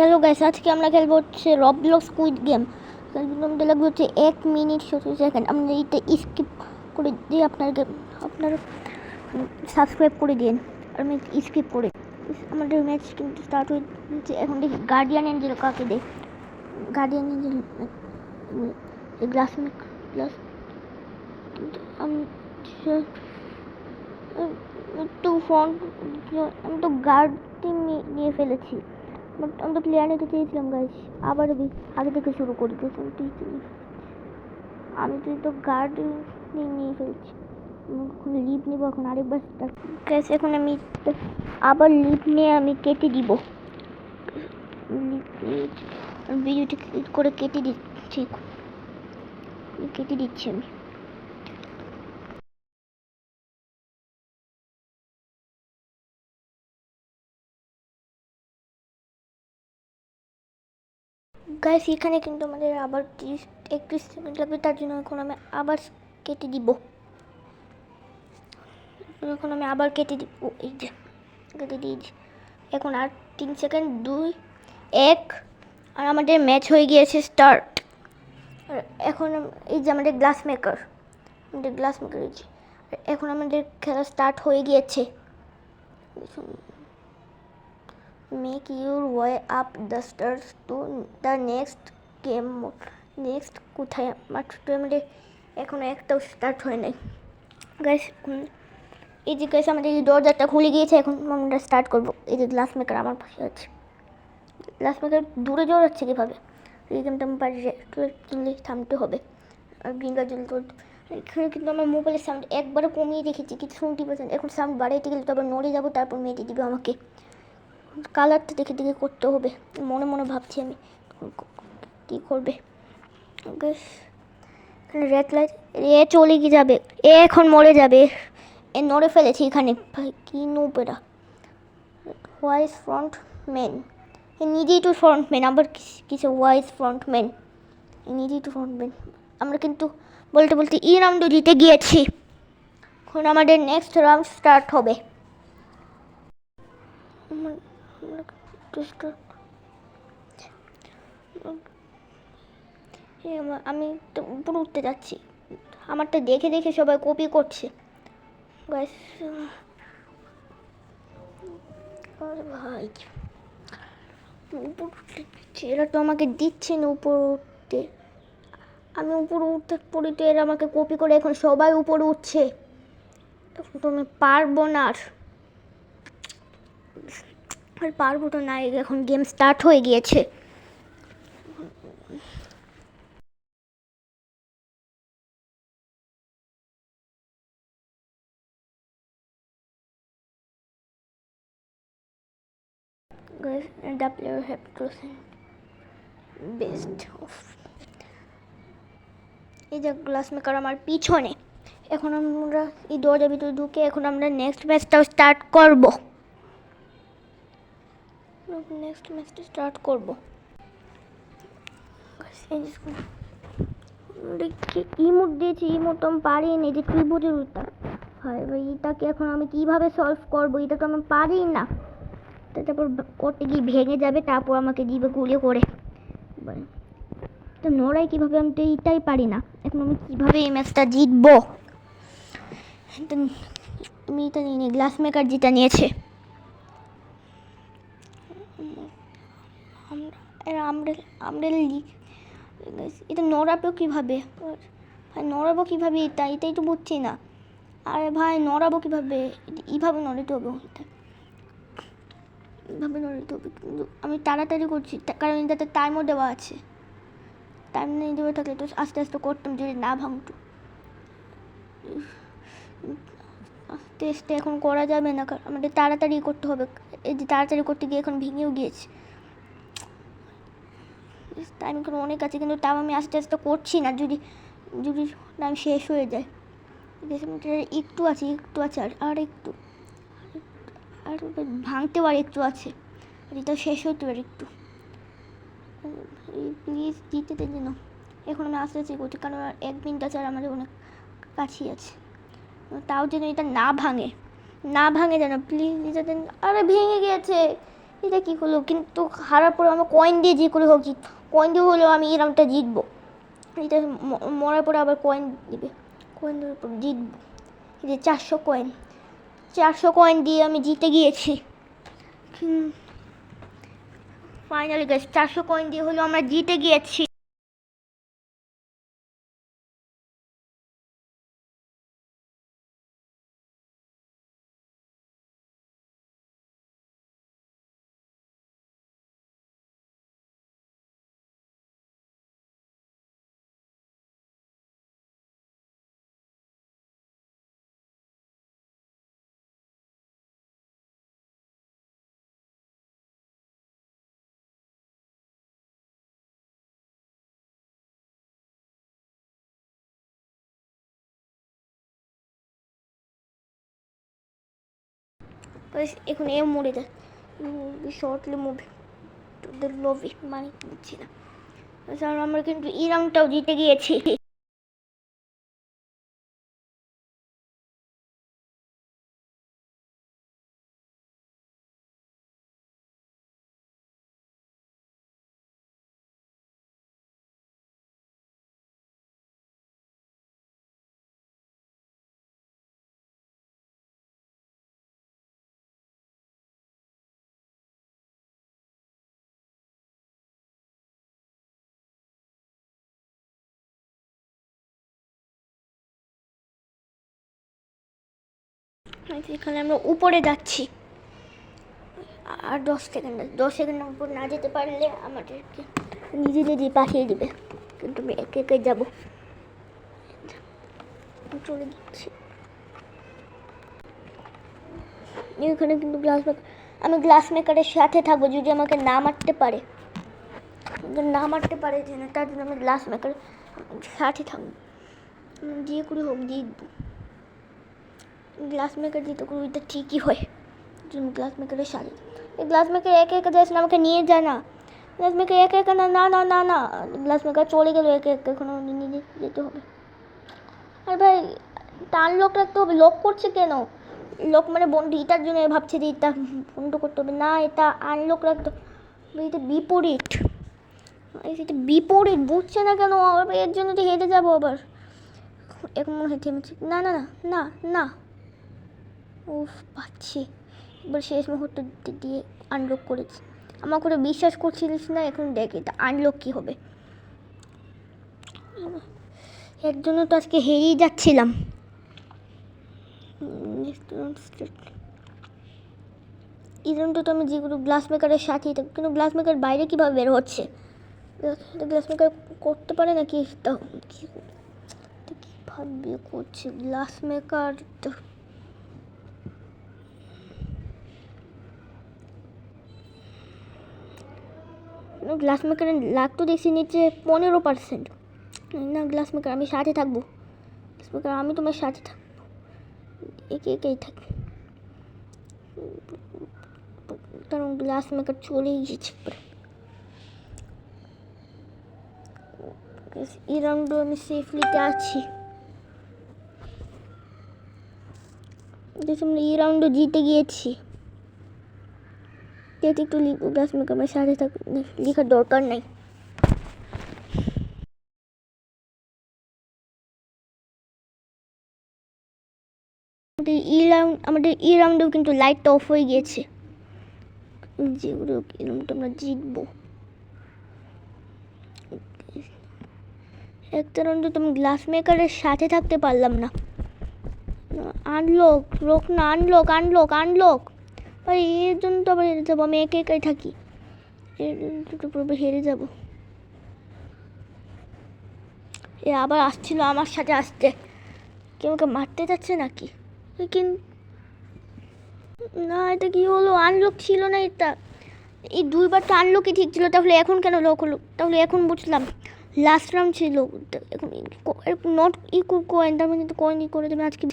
Hello guys, আজকে আমরা খেলব হচ্ছে রবলক্স কুইড গেম আমাদের লাগবে হচ্ছে এক মিনিট সত্তর সেকেন্ড। আমরা এইটা স্কিপ করে দিয়ে আপনাকে আপনার সাবস্ক্রাইব করে দিন। আর আমি স্কিপ করে আমাদের ম্যাচ কিন্তু স্টার্ট হয়েছে এখন দেখি গার্ডিয়ান এঞ্জেল কাকে দেয় গার্ডিয়ান এঞ্জেল গ্লাস গ্লাস আমি একটু ফোন আমি তো গার্ড নিয়ে ফেলেছি। বাট আমি তো প্লেয়ার নিতে চেয়েছিলাম গাইস আবার আমি আগে থেকে শুরু করি আমি তুই তো গার্ড নিয়ে ফেলছি এখন লিভ নিব এখন আরেকবার গ্যাস এখন আমি আবার লিভ নিয়ে আমি কেটে দিব ভিডিওটি করে কেটে দিচ্ছি কেটে দিচ্ছি আমি গাইস এখানে কিন্তু আমাদের আবার তিরিশ, একত্রিশ সেকেন্ড লাগবে, তার জন্য এখন আমি আবার কেটে দিব। এখন আমি আবার কেটে দিব। এই যে, কেটে দিয়েছি। এখন আর তিন সেকেন্ড দুই, এক, আর আমাদের ম্যাচ হয়ে গিয়েছে স্টার্ট আর এখন এই যে আমাদের গ্লাস মেকার আমাদের গ্লাস মেকার এখন আমাদের খেলা স্টার্ট হয়ে গিয়েছে। Make your way up the stairs to the next game next কোথায়? মাত্র আমাদের এখনও একটাও স্টার্ট হয় নাই গাইস এই যে গাইস আমাদের এই দরজাটা খুলে গিয়েছে, এখন আমরা স্টার্ট করব। এই যে গ্লাস মেকার আমার পাশে আছে। গ্লাস মেকার দূরে জড়াচ্ছে কীভাবে? এই গেমটা আমার বাড়ি কিনলে থামতে হবে। আর গ্রিঙ্গার জল তো এখানে কিন্তু আমার মোবাইলের সাউন্ড একবারে কমিয়ে রেখেছি, কিছু শুনতে পাচ্ছেন এখন সাউন্ড বাড়াইতে গেলে তো আবার নড়ে যাব, তারপর মেটে দিবে আমাকে। কালারটা দেখে দেখে করতে হবে। মনে মনে ভাবছি আমি কী করবে। বেশ রেড লাইট এ চলে কি যাবে। এ এখন মরে যাবে। এ নড়ে ফেলেছি এখানে। ভাই, কী নোপেরা ওয়াইস ফ্রন্ট ম্যান এ নিজেই তো ফ্রন্ট ম্যান আবার কিসে ওয়াইস ফ্রন্ট ম্যান এ নিজেই তো ফ্রন্ট ম্যান আমরা কিন্তু বলতে বলতে ই রাউন্ডও জিতে গিয়েছি। এখন আমাদের নেক্সট রাউন্ড স্টার্ট হবে। আমার- আমি তো উপরে উঠতে যাচ্ছি। আমারটা দেখে দেখে সবাই কপি করছে। ভাই, উপর উঠতে এরা তো আমাকে দিচ্ছে না উপরে উঠতে। আমি উপরে উঠতে পড়ি তো এরা আমাকে কপি করে এখন সবাই উপরে উঠছে। এখন তো আমি পারব না আর। আর পারব তো না এখন গেম স্টার্ট হয়ে গিয়েছে। Guys, and the player have chosen best of. এই যে গ্লাস মেকার আমার পিছনে। এখন আমরা এই দরজার ভিতরে ঢুকে এখন আমরা নেক্সট ম্যাচটাও স্টার্ট করব। নেক্সট ম্যাচটা স্টার্ট করব। ইমোট দিয়েছি, ইমোট তো আমি পারিনি যে ত্রিভুজের উত্তর হয় ভাই, এটাকে এখন আমি কীভাবে সলভ করব? এটা তো আমি পারি না। তারপর করতে গিয়ে ভেঙে যাবে, তারপর আমাকে দিবে গুলিয়ে করে। এবার তো নোড়াই কীভাবে আমি তো এইটাই পারি না। এখন আমি কীভাবে এই ম্যাচটা জিতবো? তুমি এটা নিয়ে গ্লাস মেকার যেটা নিয়েছে। এরা আমরা আমরা লিগ এটা নড়াবেও কীভাবে? ভাই, নড়াবো কীভাবে এটা? এটাই তো বুঝছি না। আরে ভাই, নড়াবো কীভাবে? এইভাবে নড়াতে হবে। এটা এইভাবে নড়াতে হবে। কিন্তু আমি তাড়াতাড়ি করছি কারণ এটাতে টাইমও দেওয়া আছে। টাইম নেই দেওয়া থাকলে তো আস্তে আস্তে করতাম যদি না ভাঙতো। আস্তে আস্তে এখন করা যাবে না, কারণ আমাদের তাড়াতাড়ি করতে হবে। এই যে তাড়াতাড়ি করতে গিয়ে এখন ভেঙেও গিয়েছে। টাইম এখন অনেক আছে, কিন্তু তাও আমি আস্তে আস্তে করছি না। যদি যদি টাইম শেষ হয়ে যায় বেশ মিনিটের একটু আছে একটু আছে, আর আর একটু, আর ভাঙতেও আর একটু আছে। এটা শেষ হতে আর একটু। প্লিজ দিতে দেন যেন এখন আমি আস্তে আস্তে করছি, কারণ এক মিনিট আছে আর আমাদের অনেক কাছেই আছে। তাও যেন এটা না ভাঙে। না ভাঙে যেন প্লিজ দিতে দেন আরে ভেঙে গিয়েছে। এটা কী হলো? কিন্তু হারার পরে আমার কয়েন দিয়ে যে করে হোক কয়েন দিয়ে হলেও আমি এই রাউন্ডটা জিতবো। এটা মরার পরে আবার কয়েন দিবে। কয়েন জিতবো। এই যে চারশো কয়েন চারশো কয়েন দিয়ে আমি জিতে গিয়েছি। ফাইনালি গেছি চারশো কয়েন দিয়ে হলেও আমরা জিতে গিয়েছি। বাস এখন এ মরে যায় শর্টলি মুভি তোদের লভি মানে বুঝছি না আমরা কিন্তু এই রাউন্ডটাও জিতে গিয়েছি এখানে আমরা উপরে যাচ্ছি। আর দশ সেকেন্ড দশ সেকেন্ডের উপর না যেতে পারলে আমাদেরকে নিজে নিজে পাঠিয়ে দিবে। কিন্তু আমি একে একে যাব। চলে যাচ্ছি। এখানে কিন্তু গ্লাস মেকার আমি গ্লাস মেকারের সাথে থাকব, যদি আমাকে না মারতে পারে। না মারতে পারে যে না, তার জন্য আমি গ্লাস মেকারের সাথে থাকব। দিয়ে করে হোক, দিয়ে গ্লাস মেকার দিতে কোনো এটা ঠিকই হয়। গ্লাস মেকারের সাথে এই গ্লাস মেকার একে একে যাচ্ছে আমাকে নিয়ে যায় না। গ্লাস মেকার একে একে না না না না না। গ্লাস মেকার চলে গেলো, একে একে এখন নিয়ে যেতে হবে। আর ভাই টান লক রাখতে হবে। লোক করছে কেন? লোক মানে বন্ধু এটার জন্য ভাবছে যে এটা বন্ধ করতে হবে। না, এটা আনলক রাখতে হবে। এটা বিপরীত। এটা বিপরীত। বুঝছে না কেন? এর জন্য তো হেঁটে যাব আবার। এখন মনে হয় না না না না না। উফ, পাচ্ছি। এবার শেষ মুহূর্তে দিয়ে আনলক করেছি। আমার করে বিশ্বাস করছিলিস না, এখন দেখ এটা আনলক কী হবে। এর জন্য তো আজকে হেরেই যাচ্ছিলাম। ইভেন্টটা তো আমি যেগুলো গ্লাস মেকারের সাথেই থাকি, কিন্তু গ্লাস মেকার বাইরে কীভাবে বের হচ্ছে? গ্লাস মেকার করতে পারে নাকি? তা কি- তা কীভাবে করছে? গ্লাস মেকার গ্লাস মেকারের লাখ তো দেখছি নিচে পনেরো পার্সেন্ট না গ্লাস মেকার আমি সাথে থাকব গ্লাস মেকার আমি তোমার সাথে থাকব একে একেই থাকি কারণ গ্লাস মেকার চলে গিয়েছে প্রায়। এই রাউন্ডও আমি সেফলিতে আছি যেহেতু আমরা এই রাউন্ডও জিতে গিয়েছি যেহেতু একটু লিখব মেকার আমার সাথে থাক, লেখার দরকার নাই। আমাদের ই রাউন্ড আমাদের ই রাউন্ডেও কিন্তু লাইটটা অফ হয়ে গিয়েছে। যেগুলো এই আমরা জিতবো। একটা রাউন্ডে তো আমি গ্লাস মেকারের সাথে থাকতে পারলাম না। আনলক লোক না আনলক আনলক আনলক আর, এর জন্য তো আবার হেরে যাব, আমি একে একাই থাকি। এর হেরে যাব। এ আবার আসছিল আমার সাথে আসতে। কেউ আমাকে মারতে যাচ্ছে নাকি? কিন্তু না, এটা কি হলো? আনলক ছিল না এটা। এই দুইবার তো আনলকই ঠিক ছিল, তাহলে এখন কেন লক হলো? তাহলে এখন বুঝলাম। লাস্ট রাউন্ড ছিল। এখন নট ই কয়েন তার মানে ই করে দেবে আজকে।